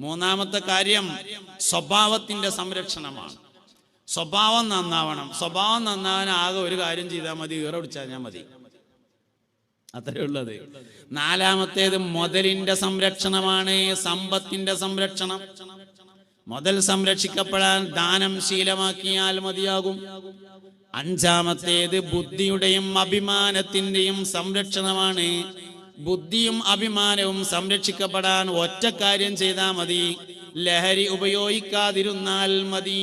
മൂന്നാമത്തെ കാര്യം സ്വഭാവത്തിന്റെ സംരക്ഷണമാണ്. സ്വഭാവം നന്നാവണം. സ്വഭാവം നന്നാവാൻ ആകെ ഒരു കാര്യം ചെയ്താൽ മതി ഈറ പിടിച്ചാൽ മതി. അത്രേ ഉള്ളത്. നാലാമത്തേത് മുതലിന്റെ സംരക്ഷണമാണ് സമ്പത്തിന്റെ സംരക്ഷണം. മുതൽ സംരക്ഷിക്കപ്പെടാൻ ദാനം ശീലമാക്കിയാൽ മതിയാകും. അഞ്ചാമത്തേത് ബുദ്ധിയുടെയും അഭിമാനത്തിന്റെയും സംരക്ഷണമാണ്. ബുദ്ധിയും അഭിമാനവും സംരക്ഷിക്കപ്പെടാൻ ഒറ്റ കാര്യം ചെയ്താൽ മതി. ലഹരി ഉപയോഗിക്കാതിരുന്നാൽ മതി.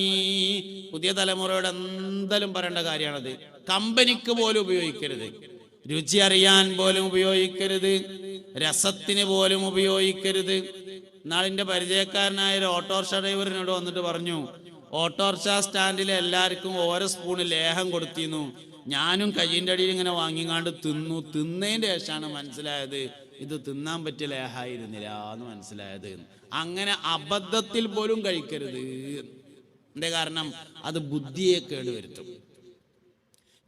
പുതിയ തലമുറയോട് എന്തായാലും പറയേണ്ട കാര്യമാണത്. കമ്പനിക്ക് പോലും ഉപയോഗിക്കരുത്. രുചി അറിയാൻ പോലും ഉപയോഗിക്കരുത്. രസത്തിന് പോലും ഉപയോഗിക്കരുത്. നാളിന്റെ പരിചയക്കാരനായ ഒരു ഓട്ടോറിക്ഷ ഡ്രൈവറിനോട് വന്നിട്ട് പറഞ്ഞു ഓട്ടോറിക്ഷ സ്റ്റാൻഡിൽ എല്ലാവർക്കും ഓരോ സ്പൂണ് ലേഹം കൊടുത്തിരുന്നു. ഞാനും കയ്യിന്റെ അടിയിൽ ഇങ്ങനെ വാങ്ങിങ്ങാണ്ട് തിന്നു. തിന്നതിന്റെ ശേഷമാണ് മനസ്സിലായത് ഇത് തിന്നാൻ പറ്റിയ ലേഹായിരുന്നില്ല എന്ന് മനസ്സിലായത്. അങ്ങനെ അബദ്ധത്തിൽ പോലും കഴിക്കരുത്. എന്റെ കാരണം? അത് ബുദ്ധിയെ കേടുവരുത്തും.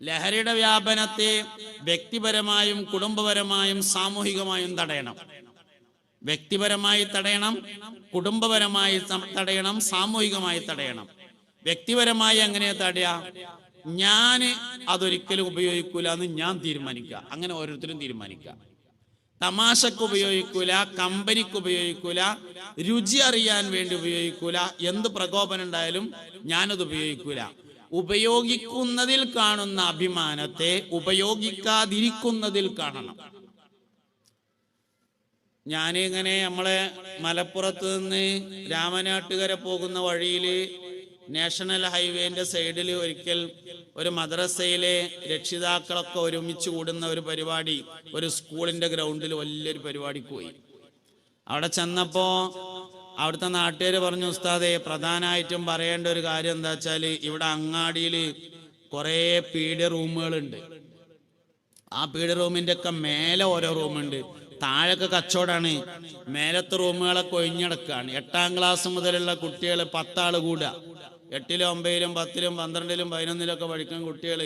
ലഹരിയുടെ വ്യാപനത്തെ വ്യക്തിപരമായും കുടുംബപരമായും സാമൂഹികമായും തടയണം. വ്യക്തിപരമായി തടയണം കുടുംബപരമായി തടയണം സാമൂഹികമായി തടയണം. വ്യക്തിപരമായി എങ്ങനെ തടയാ? ഞാൻ അതൊരിക്കലും ഉപയോഗിക്കൂല എന്ന് ഞാൻ തീരുമാനിക്കുക. അങ്ങനെ ഓരോരുത്തരും തീരുമാനിക്കുക. തമാശക്ക് ഉപയോഗിക്കൂല കമ്പനിക്ക് ഉപയോഗിക്കൂല രുചി അറിയാൻ വേണ്ടി ഉപയോഗിക്കൂല എന്ത് പ്രകോപനം ഉണ്ടായാലും ഞാനത് ഉപയോഗിക്കൂല. ഉപയോഗിക്കുന്നതിൽ കാണുന്ന അഭിമാനത്തെ ഉപയോഗിക്കാതിരിക്കുന്നതിൽ കാണണം. ഞാനിങ്ങനെ നമ്മളെ മലപ്പുറത്ത് നിന്ന് രാമനാട്ടുകര പോകുന്ന വഴിയിൽ നാഷണൽ ഹൈവേന്റെ സൈഡിൽ ഒരിക്കൽ ഒരു മദ്രസയിലെ രക്ഷിതാക്കളൊക്കെ ഒരുമിച്ച് കൂടുന്ന ഒരു പരിപാടി ഒരു സ്കൂളിന്റെ ഗ്രൗണ്ടിൽ വലിയൊരു പരിപാടി പോയി. അവിടെ ചെന്നപ്പോ അവിടുത്തെ നാട്ടുകാർ പറഞ്ഞു ഉസ്താദെ പ്രധാനമായിട്ടും പറയേണ്ട ഒരു കാര്യം എന്താ വെച്ചാൽ ഇവിടെ അങ്ങാടിയിൽ കുറേ പീഡിയ റൂമുകളുണ്ട്. ആ പീഡ റൂമിന്റെ ഒക്കെ മേലെ ഓരോ റൂമുണ്ട്. താഴൊക്കെ കച്ചവടമാണ് മേലത്തെ റൂമുകളൊക്കെ ഒഴിഞ്ഞടക്കാണ് എട്ടാം ക്ലാസ് മുതലുള്ള കുട്ടികൾ പത്താൾ കൂടുക. എട്ടിലും ഒമ്പതിലും പത്തിലും പന്ത്രണ്ടിലും പതിനൊന്നിലും ഒക്കെ പഠിക്കുന്ന കുട്ടികൾ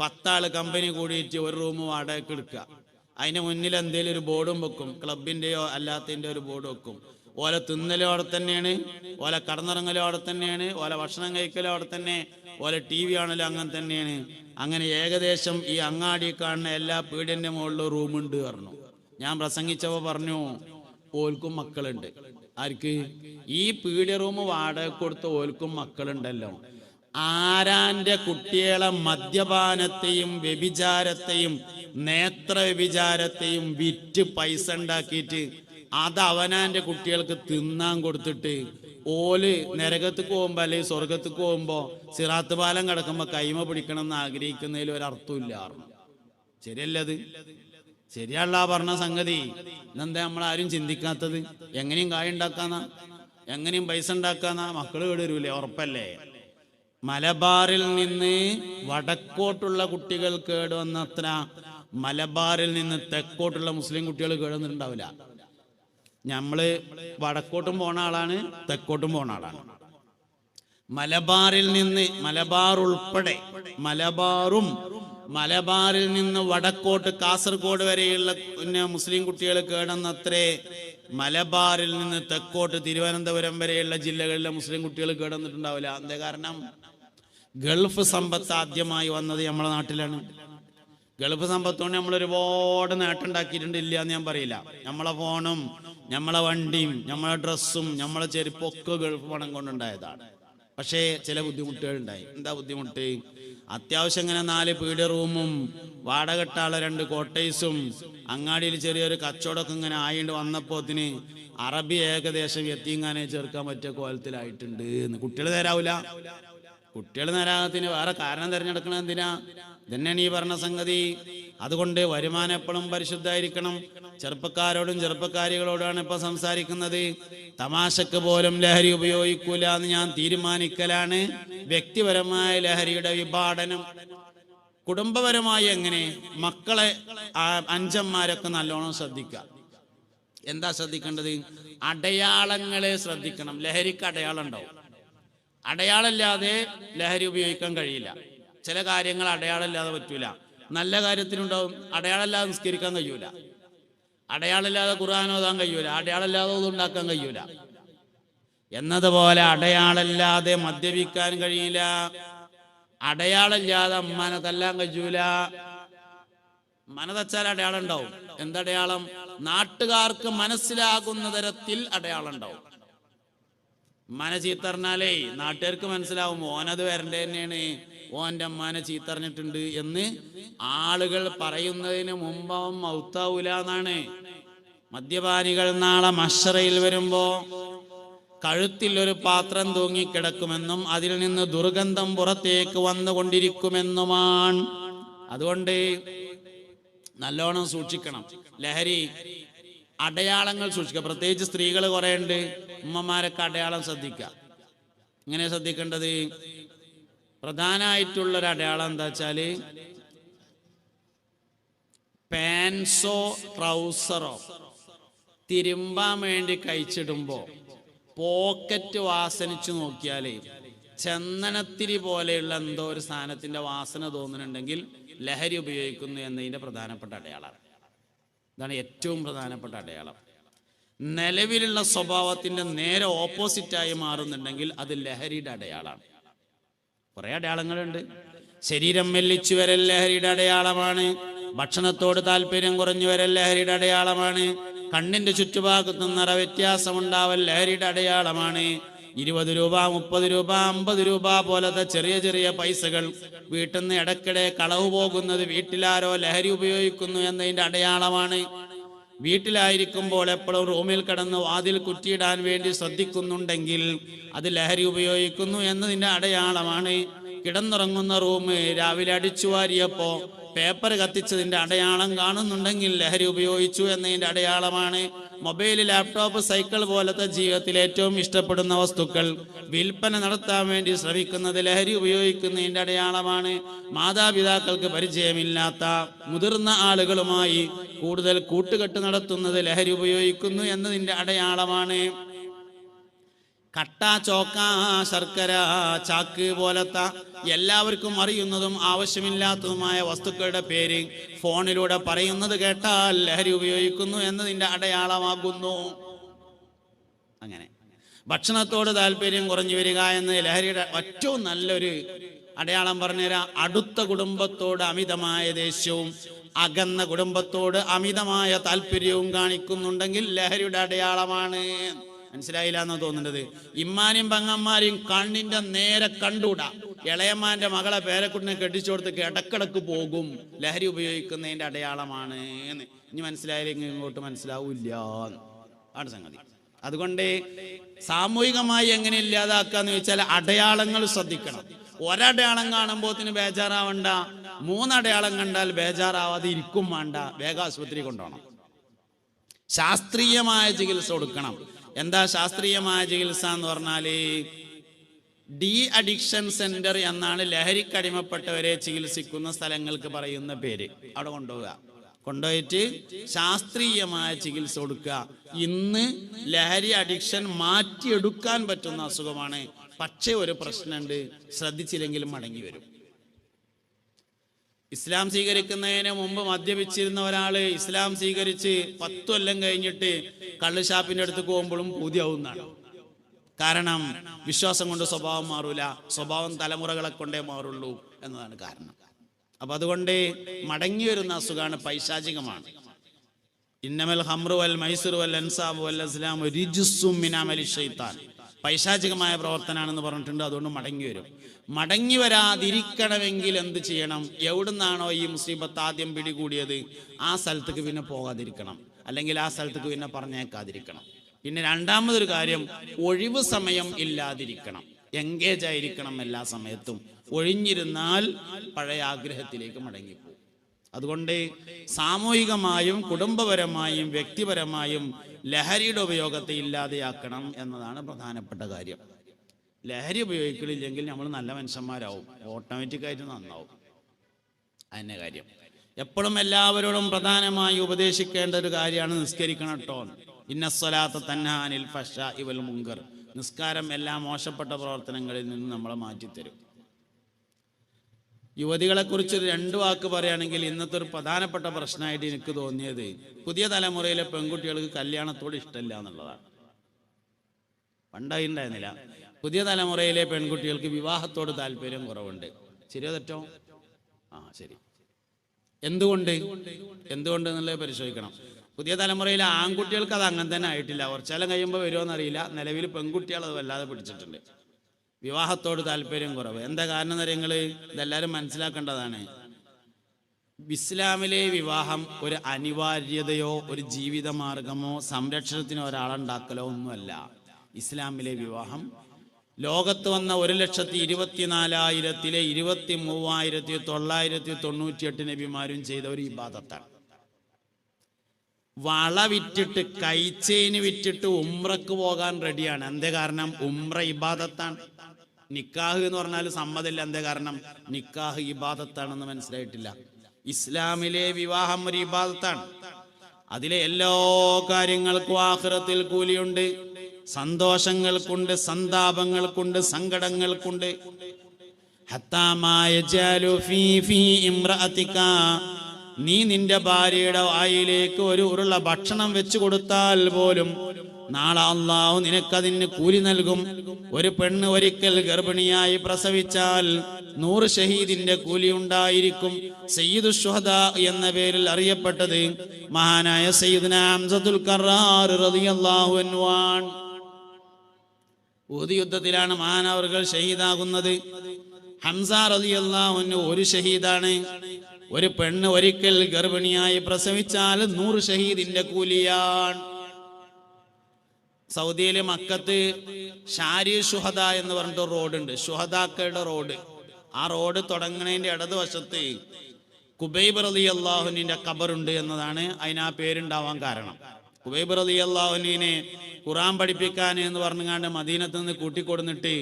പത്താൾ കമ്പനി കൂടിയിട്ട് ഒരു റൂം വാടകയ്ക്ക് എടുക്കുക അതിന് മുന്നിൽ എന്തെങ്കിലും ഒരു ബോർഡും വെക്കും. ക്ലബിന്റെയോ അല്ലാത്തതിന്റെ ഒരു ബോർഡ് വെക്കും. ഓല അവിടെ തന്നെയാണ് ഓല കടന്നിറങ്ങലും അവിടെ തന്നെയാണ് ഓല ഭക്ഷണം കഴിക്കലും അവിടെ തന്നെ ഓല ടി വി ആണല്ലോ അങ്ങനെ തന്നെയാണ്. അങ്ങനെ ഏകദേശം ഈ അങ്ങാടി കാണുന്ന എല്ലാ പീഡിയന്റെ മുകളിലും റൂമുണ്ട് പറഞ്ഞു. ഞാൻ പ്രസംഗിച്ചപ്പോൾ പറഞ്ഞു ഓൽക്കും മക്കളുണ്ട്. ആർക്ക്? ഈ പീഡിയ റൂം വാടക കൊടുത്ത ഓൽക്കും മക്കളുണ്ടല്ലോ. ആരാന്റെ കുട്ടികളെ മദ്യപാനത്തെയും വ്യഭിചാരത്തെയും നേത്ര വ്യഭിചാരത്തെയും വിറ്റ് പൈസ ഉണ്ടാക്കിയിട്ട് അത് അവനാന്റെ കുട്ടികൾക്ക് തിന്നാൻ കൊടുത്തിട്ട് ഓൽ നരകത്തേക്ക് പോകുമ്പോ അല്ലെങ്കിൽ സ്വർഗത്തേക്ക് പോകുമ്പോ സിറാത്ത് പാലം കിടക്കുമ്പോ കൈമ പിടിക്കണം എന്ന് ആഗ്രഹിക്കുന്നതിൽ ഒരർത്ഥമില്ല ശരിയല്ലത് ശരിയല്ല പറഞ്ഞ സംഗതി. ഇതെന്താ നമ്മളാരും ചിന്തിക്കാത്തത്? എങ്ങനെയും കായ ഉണ്ടാക്കാന്നാ. എങ്ങനെയും പൈസ ഉണ്ടാക്കാന്നാ. മക്കൾ കേട് വരൂലേ ഉറപ്പല്ലേ? മലബാറിൽ നിന്ന് വടക്കോട്ടുള്ള കുട്ടികൾ കേടുവന്നത്ര മലബാറിൽ നിന്ന് തെക്കോട്ടുള്ള മുസ്ലിം കുട്ടികൾ കേടുവന്നിട്ടുണ്ടാവില്ല നമ്മൾ വടക്കോട്ടും പോണ ആളാണ് തെക്കോട്ടും പോണ ആളാണ്. മലബാറിൽ നിന്ന് മലബാർ ഉൾപ്പെടെ മലബാറും മലബാറിൽ നിന്ന് വടക്കോട്ട് കാസർഗോഡ് വരെയുള്ള പിന്നെ മുസ്ലിം കുട്ടികൾ കേടന്നത്രേ മലബാറിൽ നിന്ന് തെക്കോട്ട് തിരുവനന്തപുരം വരെയുള്ള ജില്ലകളിലെ മുസ്ലിം കുട്ടികൾ കേടന്നിട്ടുണ്ടാവില്ല. അതേ കാരണം? ഗൾഫ് സമ്പത്ത് ആദ്യമായി വന്നത് നമ്മളെ നാട്ടിലാണ്. ഗൾഫ് സമ്പത്തുകൊണ്ട് നമ്മൾ ഒരുപാട് നേട്ടം ഉണ്ടാക്കിയിട്ടുണ്ട് ഇല്ല എന്ന് ഞാൻ പറയില്ല. നമ്മളെ ഫോണും നമ്മളെ വണ്ടിയും നമ്മളെ ഡ്രസ്സും നമ്മളെ ചെരുപ്പൊക്കെ ഗൾഫ് പണം കൊണ്ടുണ്ടായതാണ്. പക്ഷേ ചില ബുദ്ധിമുട്ടുകൾ ഉണ്ടായി എന്താ ബുദ്ധിമുട്ട്? അത്യാവശ്യം ഇങ്ങനെ നാല് പീഡ റൂമും വാടകട്ടാള രണ്ട് കോട്ടേഴ്സും അങ്ങാടിയിൽ ചെറിയൊരു കച്ചവടമൊക്കെ ഇങ്ങനെ ആയിട്ട് വന്നപ്പോത്തിന് അറബി ഏകദേശം എത്തിങ്ങാനെ ചേർക്കാൻ പറ്റിയ കോലത്തിലായിട്ടുണ്ട് കുട്ടികൾ നേരാവൂല? കുട്ടികൾ നരാകത്തിന് വേറെ കാരണം തിരഞ്ഞെടുക്കണം എന്തിനാ? ഇതന്നെയാണ് ഈ പറഞ്ഞ സംഗതി. അതുകൊണ്ട് വരുമാനം എപ്പോഴും പരിശുദ്ധമായിരിക്കണം. ചെറുപ്പക്കാരോടും ചെറുപ്പക്കാരികളോടാണ് ഇപ്പൊ സംസാരിക്കുന്നത്. തമാശക്ക് പോലും ലഹരി ഉപയോഗിക്കൂല എന്ന് ഞാൻ തീരുമാനിക്കലാണ്. വ്യക്തിപരമായ ലഹരിയുടെ വിഭാടനം. കുടുംബപരമായി എങ്ങനെ? മക്കളെ അഞ്ചന്മാരൊക്കെ നല്ലോണം ശ്രദ്ധിക്കുക എന്താ ശ്രദ്ധിക്കേണ്ടത്? അടയാളങ്ങളെ ശ്രദ്ധിക്കണം. ലഹരിക്ക് അടയാളം ഉണ്ടാവും. അടയാളമില്ലാതെ ലഹരി ഉപയോഗിക്കാൻ കഴിയില്ല. ചില കാര്യങ്ങൾ അടയാളമില്ലാതെ പറ്റൂല. നല്ല കാര്യത്തിനുണ്ടാവും. അടയാളമില്ലാതെ നിസ്കരിക്കാൻ കഴിയൂല. അടയാളമില്ലാതെ ഖുർആൻ കഴിയൂല. അടയാളമില്ലാതെ ഉണ്ടാക്കാൻ കഴിയൂല. എന്നതുപോലെ അടയാളമില്ലാതെ മദ്യപിക്കാൻ കഴിയില്ല. അടയാളമില്ലാതെ അമ്മാനെ തല്ലാൻ കഴിയൂല. മനതച്ചാൽ അടയാളം ഉണ്ടാവും. എന്തടയാളം? നാട്ടുകാർക്ക് മനസ്സിലാകുന്ന തരത്തിൽ അടയാളം ഉണ്ടാവും. ഉമ്മാനെ ചീത്തറിഞ്ഞാലേ നാട്ടുകാർക്ക് മനസ്സിലാവും ഓനത് വരണ്ടേ തന്നെയാണ്. ഓന്റെ അമ്മാനെ ചീത്തറിഞ്ഞിട്ടുണ്ട് എന്ന് ആളുകൾ പറയുന്നതിന് മുമ്പ് അവൻ മൗത്താവൂല എന്നാണ്. മദ്യപാനികൾ നാളെ മഷറയിൽ വരുമ്പോ കഴുത്തിൽ ഒരു പാത്രം തൂങ്ങിക്കിടക്കുമെന്നും അതിൽ നിന്ന് ദുർഗന്ധം പുറത്തേക്ക് വന്നുകൊണ്ടിരിക്കുമെന്നുമാണ്. അതുകൊണ്ട് നല്ലോണം സൂക്ഷിക്കണം. ലഹരി അടയാളങ്ങൾ സൂക്ഷിക്കുക. പ്രത്യേകിച്ച് സ്ത്രീകൾ കുറേ ഉണ്ട് ഉമ്മമാരൊക്കെ അടയാളം ശ്രദ്ധിക്കുക. ഇങ്ങനെ ശ്രദ്ധിക്കേണ്ടത്? പ്രധാനമായിട്ടുള്ളൊരു അടയാളം എന്താ വെച്ചാൽ പാൻസോ ട്രൗസറോ തിരുമ്പാൻ വേണ്ടി കഴിച്ചിടുമ്പോ പോക്കറ്റ് വാസനിച്ചു നോക്കിയാലേ ചന്ദനത്തിരി പോലെയുള്ള എന്തോ ഒരു സാധനത്തിന്റെ വാസന തോന്നുന്നുണ്ടെങ്കിൽ ലഹരി ഉപയോഗിക്കുന്നു എന്നതിന്റെ പ്രധാനപ്പെട്ട അടയാളമാണ്. ഇതാണ് ഏറ്റവും പ്രധാനപ്പെട്ട അടയാളം. നിലവിലുള്ള സ്വഭാവത്തിന്റെ നേരെ ഓപ്പോസിറ്റായി മാറുന്നുണ്ടെങ്കിൽ അത് ലഹരിയുടെ അടയാളമാണ്. കുറേ അടയാളങ്ങളുണ്ട്. ശരീരം മെല്ലിച്ചു വരൽ ലഹരിയുടെ അടയാളമാണ്. ഭക്ഷണത്തോട് താല്പര്യം കുറഞ്ഞു വരൽ ലഹരിയുടെ അടയാളമാണ്. കണ്ണിന്റെ ചുറ്റുഭാഗത്തു നിറ വ്യത്യാസം ഉണ്ടാവൽ ലഹരിയുടെ അടയാളമാണ്. ഇരുപത് രൂപ മുപ്പത് രൂപ അമ്പത് രൂപ പോലത്തെ ചെറിയ ചെറിയ പൈസകൾ വീട്ടിൽ നിന്ന് ഇടയ്ക്കിടെ കളവ് പോകുന്നത് വീട്ടിലാരോ ലഹരി ഉപയോഗിക്കുന്നു എന്നതിന്റെ അടയാളമാണ്. വീട്ടിലായിരിക്കുമ്പോൾ എപ്പോഴും റൂമിൽ കിടന്ന് വാതിൽ കുറ്റിയിടാൻ വേണ്ടി ശ്രദ്ധിക്കുന്നുണ്ടെങ്കിൽ അത് ലഹരി ഉപയോഗിക്കുന്നു എന്നതിന്റെ അടയാളമാണ്. കിടന്നുറങ്ങുന്ന റൂം രാവിലെ അടിച്ചു വാരിയപ്പോ പേപ്പർ കത്തിച്ചതിന്റെ അടയാളം കാണുന്നുണ്ടെങ്കിൽ ലഹരി ഉപയോഗിച്ചു എന്നതിന്റെ അടയാളമാണ്. മൊബൈൽ ലാപ്ടോപ്പ് സൈക്കിൾ പോലത്തെ ജീവിതത്തിൽ ഏറ്റവും ഇഷ്ടപ്പെടുന്ന വസ്തുക്കൾ വിൽപ്പന നടത്താൻ വേണ്ടി ശ്രമിക്കുന്നത് ലഹരി ഉപയോഗിക്കുന്നതിന്റെ അടയാളമാണ്. മാതാപിതാക്കൾക്ക് പരിചയമില്ലാത്ത മുതിർന്ന ആളുകളുമായി കൂടുതൽ കൂട്ടുകെട്ട് നടത്തുന്നത് ലഹരി ഉപയോഗിക്കുന്നു എന്നതിന്റെ അടയാളമാണ്. കട്ട ചോക്ക ശർക്കര ചാക്ക് പോലത്തെ എല്ലാവർക്കും അറിയുന്നതും ആവശ്യമില്ലാത്തതുമായ വസ്തുക്കളുടെ പേര് ഫോണിലൂടെ പറയുന്നത് കേട്ടാൽ ലഹരി ഉപയോഗിക്കുന്നു എന്നതിന്റെ അടയാളമാകുന്നു. അങ്ങനെ. ഭക്ഷണത്തോട് താല്പര്യം കുറഞ്ഞു വരിക എന്ന് ലഹരിയുടെ ഏറ്റവും നല്ലൊരു അടയാളം പറഞ്ഞുതരാം. അടുത്ത കുടുംബത്തോട് അമിതമായ ദേഷ്യവും അകന്ന കുടുംബത്തോട് അമിതമായ താല്പര്യവും കാണിക്കുന്നുണ്ടെങ്കിൽ ലഹരിയുടെ അടയാളമാണ്. മനസ്സിലായില്ല എന്നാ തോന്നുന്നത്. ഇമ്മാനും പങ്ങന്മാരെയും കണ്ണിന്റെ നേരെ കണ്ടൂടാ ഇളയമാന്റെ മകളെ പേരക്കുട്ടിനെ കെട്ടിച്ചു കൊടുത്ത് കിടക്കിടക്ക് പോകും. ലഹരി ഉപയോഗിക്കുന്നതിന്റെ അടയാളമാണ് എന്ന്. ഇനി മനസ്സിലായില്ലെങ്കിൽ ഇങ്ങോട്ട് മനസ്സിലാവൂല്ല ആണ് സംഗതി. അതുകൊണ്ട് സാമൂഹികമായി എങ്ങനെ ഇല്ലാതാക്കാന്ന് വെച്ചാൽ അടയാളങ്ങൾ ശ്രദ്ധിക്കണം. ഒരടയാളം കാണുമ്പോൾ ബേജാറാവണ്ട. മൂന്നടയാളം കണ്ടാൽ ബേജാറാവാതെ ഇരിക്കും വേണ്ട. വേഗ ആശുപത്രി കൊണ്ടുപോകണം. ശാസ്ത്രീയമായ ചികിത്സ കൊടുക്കണം. എന്താ ശാസ്ത്രീയമായ ചികിത്സ എന്ന് പറഞ്ഞാൽ ഡി അഡിക്ഷൻ സെന്റർ എന്നാണ് ലഹരിക്കടിമപ്പെട്ടവരെ ചികിത്സിക്കുന്ന സ്ഥലങ്ങൾക്ക് പറയുന്ന പേര്. അവിടെ കൊണ്ടുപോവുക. കൊണ്ടുപോയിട്ട് ശാസ്ത്രീയമായ ചികിത്സ കൊടുക്കുക. ഇന്ന് ലഹരി അഡിക്ഷൻ മാറ്റിയെടുക്കാൻ പറ്റുന്ന അസുഖമാണ്. പക്ഷേ ഒരു പ്രശ്നമുണ്ട്. ശ്രദ്ധിച്ചില്ലെങ്കിലും മടങ്ങി വരും. ഇസ്ലാം സ്വീകരിക്കുന്നതിന് മുമ്പ് മദ്യപിച്ചിരുന്ന ഒരാൾ ഇസ്ലാം സ്വീകരിച്ച് പത്തു കൊല്ലം കഴിഞ്ഞിട്ട് കള്ള് ഷാപ്പിന്റെ അടുത്ത് പോകുമ്പോഴും പൂതിയാവുന്നതാണ്. കാരണം വിശ്വാസം കൊണ്ട് സ്വഭാവം മാറൂല. സ്വഭാവം തലമുറകളെ കൊണ്ടേ മാറുള്ളൂ എന്നതാണ് കാരണം. അപ്പൊ അതുകൊണ്ട് മടങ്ങി വരുന്ന അസുഖമാണ് പൈശാചികമാണ്. ഇന്നമൽ ഹംറു വൽ മൈസുർ വൽ അൻസാബ് വൽ അസ്ലാം പൈശാചികമായ പ്രവർത്തനമാണെന്ന് പറഞ്ഞിട്ടുണ്ട് അതുകൊണ്ട് മടങ്ങി വരും. മടങ്ങി വരാതിരിക്കണമെങ്കിൽ എന്ത് ചെയ്യണം? എവിടുന്നാണോ ഈ മുസീബത്ത് ആദ്യം പിടികൂടിയത്? ആ സ്ഥലത്തേക്ക് പിന്നെ പോകാതിരിക്കണം. അല്ലെങ്കിൽ ആ സ്ഥലത്തേക്ക് പിന്നെ പറഞ്ഞേക്കാതിരിക്കണം. പിന്നെ രണ്ടാമതൊരു കാര്യം ഒഴിവ് സമയം ഇല്ലാതിരിക്കണം. എൻഗേജ് ആയിരിക്കണം എല്ലാ സമയത്തും. ഒഴിഞ്ഞിരുന്നാൽ പഴയ ആഗ്രഹത്തിലേക്ക് മടങ്ങിപ്പോകും അതുകൊണ്ട് സാമൂഹികമായും കുടുംബപരമായും വ്യക്തിപരമായും ലഹരിയുടെ ഉപയോഗത്തെ ഇല്ലാതെയാക്കണം എന്നതാണ് പ്രധാനപ്പെട്ട കാര്യം. ലഹരി ഉപയോഗിക്കലില്ലെങ്കിൽ നമ്മൾ നല്ല മനുഷ്യന്മാരാവും. ഓട്ടോമാറ്റിക്കായിട്ട് നന്നാവും. അതിന്റെ കാര്യം. എപ്പോഴും എല്ലാവരോടും പ്രധാനമായി ഉപദേശിക്കേണ്ട ഒരു കാര്യമാണ് നിസ്കരിക്കണം കേട്ടോ. ഇന്നസ്വലാത്ത തന്നാനിൽ ഫഷ ഇവൽ മുങ്കർ. നിസ്കാരം എല്ലാ മോശപ്പെട്ട പ്രവർത്തനങ്ങളിൽ നിന്ന് നമ്മളെ മാറ്റിത്തരും. യുവതികളെ കുറിച്ച് രണ്ട് വാക്ക് പറയുകയാണെങ്കിൽ ഇന്നത്തെ ഒരു പ്രധാനപ്പെട്ട പ്രശ്നമായിട്ട് എനിക്ക് തോന്നിയത് പുതിയ തലമുറയിലെ പെൺകുട്ടികൾക്ക് കല്യാണത്തോട് ഇഷ്ടമില്ല എന്നുള്ളതാണ്. പണ്ടായിണ്ടായിരുന്നില്ല. പുതിയ തലമുറയിലെ പെൺകുട്ടികൾക്ക് വിവാഹത്തോട് താല്പര്യം കുറവുണ്ട്. ശരിയോ തെറ്റോ? ആ ശരി. എന്തുകൊണ്ട്? എന്തുകൊണ്ട് എന്നുള്ളത് പരിശോധിക്കണം. പുതിയ തലമുറയിലെ ആൺകുട്ടികൾക്ക് അത് അങ്ങനെ തന്നെ ആയിട്ടില്ല. കുറച്ചാലും കഴിയുമ്പോൾ വരുമോ എന്നറിയില്ല നിലവിൽ പെൺകുട്ടികൾ അത് വല്ലാതെ പിടിച്ചിട്ടുണ്ട്. വിവാഹത്തോട് താല്പര്യം കുറവ്. എന്താ കാരണം നിങ്ങൾ ഇതെല്ലാവരും മനസ്സിലാക്കേണ്ടതാണ്. ഇസ്ലാമിലെ വിവാഹം ഒരു അനിവാര്യതയോ ഒരു ജീവിത മാർഗമോ സംരക്ഷണത്തിനോ ഒരാളുണ്ടാക്കലോ ഒന്നുമല്ല. ഇസ്ലാമിലെ വിവാഹം ലോകത്ത് വന്ന ഒരു ലക്ഷത്തി ഇരുപത്തിനാലായിരത്തിലെ ഇരുപത്തി മൂവായിരത്തി തൊള്ളായിരത്തി തൊണ്ണൂറ്റി എട്ട് നബിമാരും ചെയ്ത ഒരു ഇബാദത്താണ്. വള വിറ്റിട്ട് കൈച്ചേന് വിറ്റിട്ട് ഉമ്രക്ക് പോകാൻ റെഡിയാണ്. എന്തേ കാരണം? ഉമ്ര ഇബാദത്താണ്. നിക്കാഹ് എന്ന് പറഞ്ഞാൽ സമ്മതമില്ല എന്താ കാരണം? നിക്കാഹ് ഇബാദത്താണെന്ന് മനസ്സിലായിട്ടില്ല. ഇസ്ലാമിലെ വിവാഹം ഒരു ഇബാദത്താണ്. അതിലെ എല്ലാ കാര്യങ്ങൾക്കും ആഹ്റത്തിൽ കൂലിയുണ്ട്. സന്തോഷങ്ങൾക്കുണ്ട് സന്താപങ്ങൾക്കുണ്ട് സങ്കടങ്ങൾക്കുണ്ട്. നീ നിന്റെ ഭാര്യയുടെ വായിലേക്ക് ഒരു ഉരുള്ള ഭക്ഷണം വെച്ചു കൊടുത്താൽ പോലും നാളെ അള്ളാഹു നിനക്കതിന് കൂലി നൽകും. ഒരു പെണ്ണ് ഒരിക്കൽ ഗർഭിണിയായി പ്രസവിച്ചാൽ നൂറ് ഷഹീദിന്റെ കൂലി ഉണ്ടായിരിക്കും. സയ്യിദു ഷുഹദ എന്ന പേരിൽ അറിയപ്പെട്ടത് മഹാനായ സയ്യിദ്ന ഹംസത്തുൽ കറാർ റളിയല്ലാഹു ഊതി യുദ്ധത്തിലാണ് മഹാനവർകൾ ഷഹീദാകുന്നത്. ഹംസ റളിയല്ലാഹുവിന് ഒരു ഷഹീദാണ്. ഒരു പെണ്ണ് ഒരിക്കൽ ഗർഭിണിയായി പ്രസവിച്ചാൽ നൂറ് ഷഹീദിന്റെ കൂലിയാണ്. സൗദിയിലെ മക്കത്ത് ഷാരി ഷുഹദ എന്ന് പറഞ്ഞിട്ട് റോഡുണ്ട്. ഷുഹദാക്കളുടെ റോഡ്. ആ റോഡ് തുടങ്ങണതിന്റെ ഇടതുവശത്ത് കുബൈബ് റലി അള്ളാഹുനിന്റെ ഖബറുണ്ട് എന്നതാണ് അതിന് ആ പേരുണ്ടാവാൻ കാരണം. കുബൈബ് റലി അള്ളാഹുനിനെ ഖുറാൻ പഠിപ്പിക്കാൻ എന്ന് പറഞ്ഞുകൊണ്ട് മദീനത്ത് നിന്ന് കൂട്ടിക്കൊടുന്നിട്ട്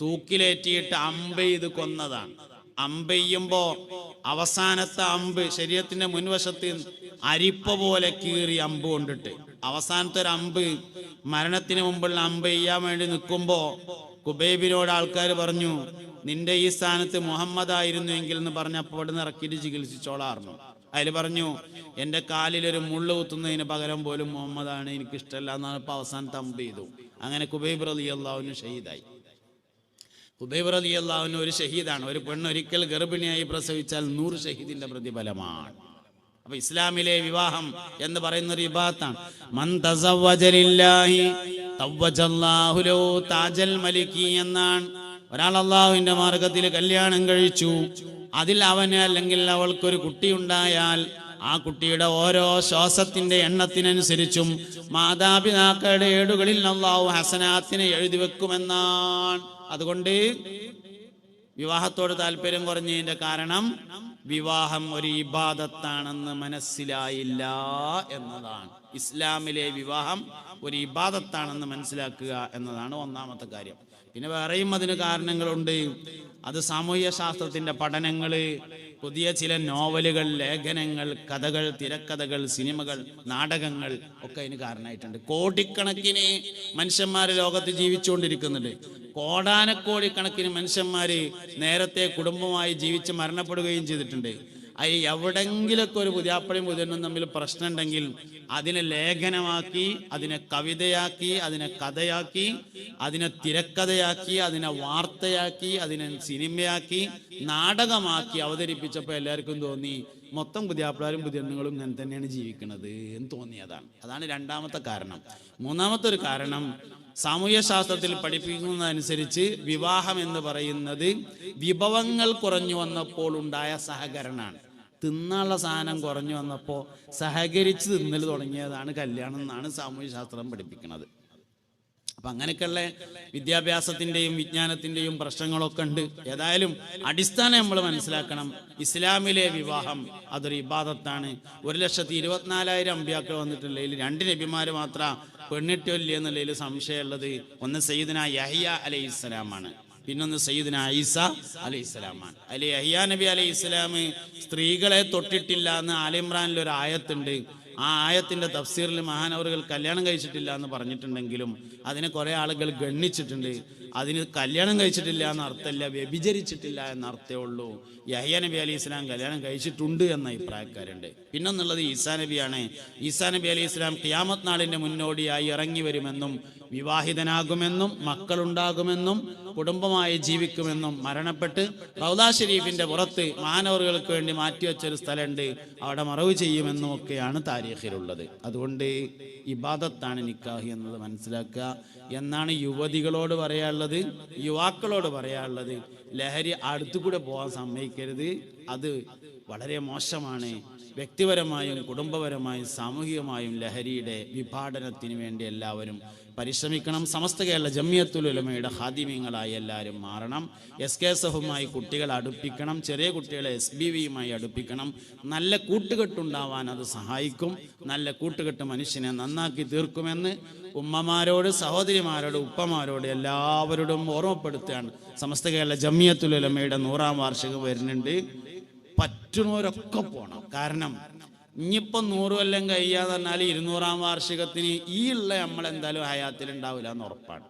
തൂക്കിലേറ്റിയിട്ട് അമ്പ ഇത് കൊന്നതാണ്. അമ്പെയ്യുമ്പോ അവസാനത്തെ അമ്പ് ശരീരത്തിന്റെ മുൻവശത്ത് അരിപ്പ പോലെ കീറി അമ്പ് കൊണ്ടിട്ട് അവസാനത്തെ ഒരു അമ്പ് മരണത്തിന് മുമ്പുള്ള അമ്പ് ചെയ്യാൻ വേണ്ടി നിൽക്കുമ്പോ കുബൈബിനോട് ആൾക്കാർ പറഞ്ഞു നിന്റെ ഈ സ്ഥാനത്ത് മുഹമ്മദ് ആയിരുന്നു എങ്കിൽ എന്ന് പറഞ്ഞ് അപ്പോൾ ഇവിടെ നിന്ന് ഇറക്കിയിട്ട് ചികിത്സിച്ചോളാർന്നു. അതിൽ പറഞ്ഞു എന്റെ കാലിൽ ഒരു മുള്ളു കുത്തുന്നതിന് പകരം പോലും മുഹമ്മദാണ് എനിക്ക് ഇഷ്ടമല്ല എന്നാണ് ഇപ്പൊ അവസാനത്തെ അമ്പ് ചെയ്തു. അങ്ങനെ കുബൈബ് റലി അള്ളാഹുവിന് ഷഹീദായി. കുബൈബ് റലി അള്ളാഹുവിന് ഒരു ഷഹീദാണ്. ഒരു പെണ്ണ് ഒരിക്കൽ ഗർഭിണിയായി പ്രസവിച്ചാൽ നൂറ് ഷഹീദിന്റെ പ്രതിഫലമാണ്. അപ്പൊ ഇസ്ലാമിലെ വിവാഹം എന്ന് പറയുന്ന ഒരു വിഭാഗത്താണ് എന്നാണ്. ഒരാൾ അള്ളാഹുവിന്റെ മാർഗത്തിൽ കല്യാണം കഴിച്ചു. അതിൽ അവന് അല്ലെങ്കിൽ അവൾക്കൊരു കുട്ടി ഉണ്ടായാൽ ആ കുട്ടിയുടെ ഓരോ ശ്വാസത്തിന്റെ എണ്ണത്തിനനുസരിച്ചും മാതാപിതാക്കളുടെ ഏടുകളിൽ അള്ളാഹു ഹസനാത്തിനെ എഴുതി വെക്കുമെന്നാണ്. അതുകൊണ്ട് വിവാഹത്തോട് താല്പര്യം കുറഞ്ഞതിന്റെ കാരണം വിവാഹം ഒരു ഇബാദത്താണെന്ന് മനസ്സിലായില്ല എന്നതാണ്. ഇസ്ലാമിലെ വിവാഹം ഒരു ഇബാദത്താണെന്ന് മനസ്സിലാക്കുക എന്നതാണ് ഒന്നാമത്തെ കാര്യം. പിന്നെ വേറെയും അതിന് കാരണങ്ങളുണ്ട്. അത് സാമൂഹ്യ ശാസ്ത്രത്തിന്റെ പഠനങ്ങൾ പുതിയ ചില നോവലുകൾ ലേഖനങ്ങൾ കഥകൾ തിരക്കഥകൾ സിനിമകൾ നാടകങ്ങൾ ഒക്കെ അതിന് കാരണമായിട്ടുണ്ട്. കോടിക്കണക്കിന് മനുഷ്യന്മാർ ലോകത്ത് ജീവിച്ചുകൊണ്ടിരിക്കുന്നുണ്ട്. കോടാനക്കോടിക്കണക്കിന് മനുഷ്യന്മാര് നേരത്തെ കുടുംബമായി ജീവിച്ച് മരണപ്പെടുകയും ചെയ്തിട്ടുണ്ട്. അത് എവിടെങ്കിലൊക്കെ ഒരു പുതിയാപ്പഴയും പുതിയനും തമ്മിൽ പ്രശ്നം ഉണ്ടെങ്കിൽ അതിനെ ലേഖനമാക്കി അതിനെ കവിതയാക്കി അതിനെ കഥയാക്കി അതിനെ തിരക്കഥയാക്കി അതിനെ വാർത്തയാക്കി അതിനെ സിനിമയാക്കി നാടകമാക്കി അവതരിപ്പിച്ചപ്പോൾ എല്ലാവർക്കും തോന്നി മൊത്തം പുതിയാപ്പിളാരും പുതിയണ്ണുകളും ഇങ്ങനെ തന്നെയാണ് ജീവിക്കുന്നത് എന്ന് തോന്നിയതാണ്. അതാണ് രണ്ടാമത്തെ കാരണം. മൂന്നാമത്തെ ഒരു കാരണം സാമൂഹ്യ ശാസ്ത്രത്തിൽ പഠിപ്പിക്കുന്നതനുസരിച്ച് വിവാഹം എന്ന് പറയുന്നത് വിഭവങ്ങൾ കുറഞ്ഞു വന്നപ്പോൾ ഉണ്ടായ സഹകരണമാണ്. തിന്നാനുള്ള സാധനം കുറഞ്ഞു വന്നപ്പോൾ സഹകരിച്ച് തിന്നൽ തുടങ്ങിയതാണ് കല്യാണം എന്നാണ് സാമൂഹ്യ ശാസ്ത്രം പഠിപ്പിക്കുന്നത്. അപ്പൊ അങ്ങനെയൊക്കെയുള്ള വിദ്യാഭ്യാസത്തിന്റെയും വിജ്ഞാനത്തിന്റെയും പ്രശ്നങ്ങളൊക്കെ ഉണ്ട്. ഏതായാലും അടിസ്ഥാനം നമ്മൾ മനസ്സിലാക്കണം. ഇസ്ലാമിലെ വിവാഹം അതൊരു ഇബാദത്താണ്. ഒരു ലക്ഷത്തി ഇരുപത്തിനാലായിരം അമ്പ്യാക്കൾ വന്നിട്ടുള്ളതിൽ രണ്ട് നബിമാര് മാത്രം പെണ്ണിട്ടില്ല എന്നുള്ളതിൽ സംശയമുള്ളത്. ഒന്ന് സയ്യിദന യഹിയ അലൈഹി ഇസ്ലാമാണ് പിന്നൊന്ന് സയ്യിദന ഐസ അലൈഹി ഇസ്ലാമാണ് അലി യഹിയ നബി അലൈഹി ഇസ്ലാം സ്ത്രീകളെ തൊട്ടിട്ടില്ല എന്ന് ആലിമ്രാനിൽ ഒരു ആയത്തുണ്ട്. ആ ആയത്തിന്റെ തഫ്സീറിൽ മഹാനവറുകൾ കല്യാണം കഴിച്ചിട്ടില്ല എന്ന് പറഞ്ഞിട്ടുണ്ടെങ്കിലും അതിനെ കുറെ ആളുകൾ ഗണ്ണിച്ചിട്ടുണ്ട്. അതിന് കല്യാണം കഴിച്ചിട്ടില്ല എന്ന അർത്ഥമല്ല വ്യഭിചരിച്ചിട്ടില്ല എന്ന അർത്ഥമേ ഉള്ളൂ. യഹ്യ നബി അലി ഇസ്ലാം കല്യാണം കഴിച്ചിട്ടുണ്ട് എന്ന അഭിപ്രായക്കാരുണ്ട്. പിന്നൊന്നുള്ളത് ഈസാ നബിയാണ്. ഈസാ നബി അലി ഇസ്ലാം ഖിയാമത്ത് നാളിന്റെ മുന്നോടിയായി ഇറങ്ങി വരുമെന്നും വിവാഹിതനാകുമെന്നും മക്കളുണ്ടാകുമെന്നും കുടുംബമായി ജീവിക്കുമെന്നും മരണപ്പെട്ട് റൗദാ ഷെരീഫിന്റെ പുറത്ത് മാനവറുകൾക്ക് വേണ്ടി മാറ്റിവെച്ചൊരു സ്ഥലമുണ്ട്. അവിടെ മറവ് ചെയ്യുമെന്നും ഒക്കെയാണ് താരീഖിലുള്ളത്. അതുകൊണ്ട് ഇബാദത്താണ് നിക്കാഹ് എന്നത് മനസ്സിലാക്കുക. എന്നാണ് യുവതികളോട് പറയാനുള്ളത് യുവാക്കളോട് പറയാനുള്ളത്. ലഹരി അടുത്തു കൂടെ പോകാൻ സമ്മതിക്കരുത്. അത് വളരെ മോശമാണ്. വ്യക്തിപരമായും കുടുംബപരമായും സാമൂഹികമായും ലഹരിയുടെ വിഭാടനത്തിന് വേണ്ടി എല്ലാവരും പരിശ്രമിക്കണം. സമസ്ത കേരള ജമിയത്തുൽ ഉലമയുടെ ഹാദിമ്യങ്ങളായി എല്ലാവരും മാറണം. എസ് കെ എസ് എഫുമായി കുട്ടികളെ അടുപ്പിക്കണം. ചെറിയ കുട്ടികളെ എസ് ബി വിയുമായി അടുപ്പിക്കണം. നല്ല കൂട്ടുകെട്ടുണ്ടാവാൻ അത് സഹായിക്കും. നല്ല കൂട്ടുകെട്ട് മനുഷ്യനെ നന്നാക്കി തീർക്കുമെന്ന് ഉമ്മമാരോട് സഹോദരിമാരോട് ഉപ്പമാരോട് എല്ലാവരോടും ഓർമ്മപ്പെടുത്തുകയാണ് സമസ്ത കേരള ജമിയത്തുൽ ഉലമയുടെ നൂറാം വാർഷികം വരുന്നുണ്ട്. പറ്റുന്നവരൊക്കെ പോകണം കാരണം ഇനിയിപ്പം നൂറ് കൊല്ലം കഴിയാന്ന് പറഞ്ഞാൽ ഇരുന്നൂറാം വാർഷികത്തിന് ഈ ഉള്ള നമ്മൾ എന്തായാലും ഹയാത്തിൽ ഉണ്ടാവില്ല എന്ന് ഉറപ്പാണ്.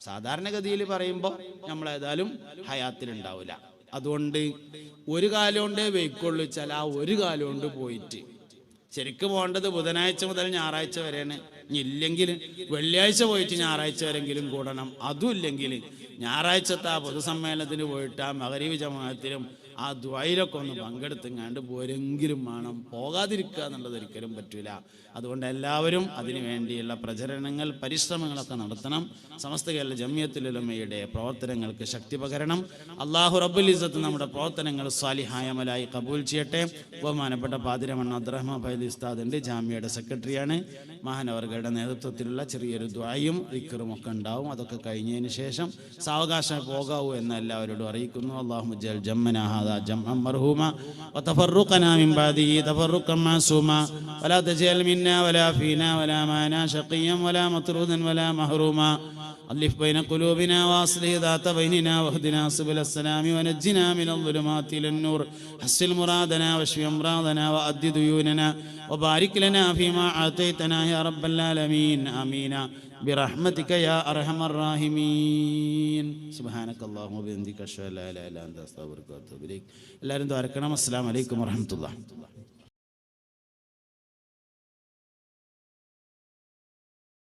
സാധാരണഗതിയിൽ പറയുമ്പോൾ നമ്മൾ ഏതായാലും ഹയാത്തിൽ ഉണ്ടാവില്ല അതുകൊണ്ട് ഒരു കാലം കൊണ്ടേ വെയ്ക്കുള്ളൂ വെച്ചാൽ ആ ഒരു കാലം കൊണ്ട് പോയിട്ട്. ശരിക്കും പോകേണ്ടത് ബുധനാഴ്ച മുതൽ ഞായറാഴ്ച വരെയാണ്. ഇല്ലെങ്കിൽ വെള്ളിയാഴ്ച പോയിട്ട് ഞായറാഴ്ച വരെങ്കിലും കൂടണം. അതും ഇല്ലെങ്കിൽ ഞായറാഴ്ചത്തെ ആ പൊതുസമ്മേളനത്തിന് പോയിട്ട് ആ മകരീവ് ജമാഅത്തിലും ആ ദ്വായിലൊക്കെ ഒന്ന് പങ്കെടുത്തെങ്ങാണ്ട് പോരെങ്കിലും വേണം. പോകാതിരിക്കുക എന്നുള്ളത് ഒരിക്കലും പറ്റില്ല അതുകൊണ്ട് എല്ലാവരും അതിനു വേണ്ടിയുള്ള പ്രചരണങ്ങൾ പരിശ്രമങ്ങളൊക്കെ നടത്തണം. സമസ്ത കേരള ജമിയത്തുലമയുടെ പ്രവർത്തനങ്ങൾക്ക് ശക്തി പകരണം. അള്ളാഹു റബ്ബുൽ ഇസത്ത് നമ്മുടെ പ്രവർത്തനങ്ങൾ സ്വാലിഹായമലായി കബൂൽ ചെയ്യട്ടെ. ബഹുമാനപ്പെട്ട പാതിരമണ്ണ അബ്ദുറഹ്മാൻ ഫൈദി ഉസ്താദുണ്ട് ജാമ്യയുടെ സെക്രട്ടറിയാണ്. മഹാനവർഗയുടെ നേതൃത്വത്തിലുള്ള ചെറിയൊരു ദ്വായും വിക്കറും ഒക്കെ ഉണ്ടാവും അതൊക്കെ കഴിഞ്ഞതിന് ശേഷം സാവകാശം പോകാവൂ എന്ന് എല്ലാവരോടും അറിയിക്കുന്നു അള്ളാഹു മുജൽ ജമ്മന هذا جمعا مرهوما وتفرقنا من بعده تفرقا معصوما ولا تجعل منا ولا فينا ولا معنا شقيا ولا مطرودا ولا محروما ألف بين قلوبنا وأصلح ذات بيننا واهدنا سبل السلام ونجنا من الظلمات إلى النور حسن مرادنا واشف أمراضنا وأد ديوننا وبارك لنا فيما آتيتنا يا رب العالمين آمين برحمتك يا أرحم الراحمين سبحانك اللهم وبحمدك أشهد أن لا إله إلا أنت أستغفرك وأتوب إليك എല്ലാവരും ദ്വാരക്കണം അസ്സാം വലൈക്കും വർഹമത്തുള്ള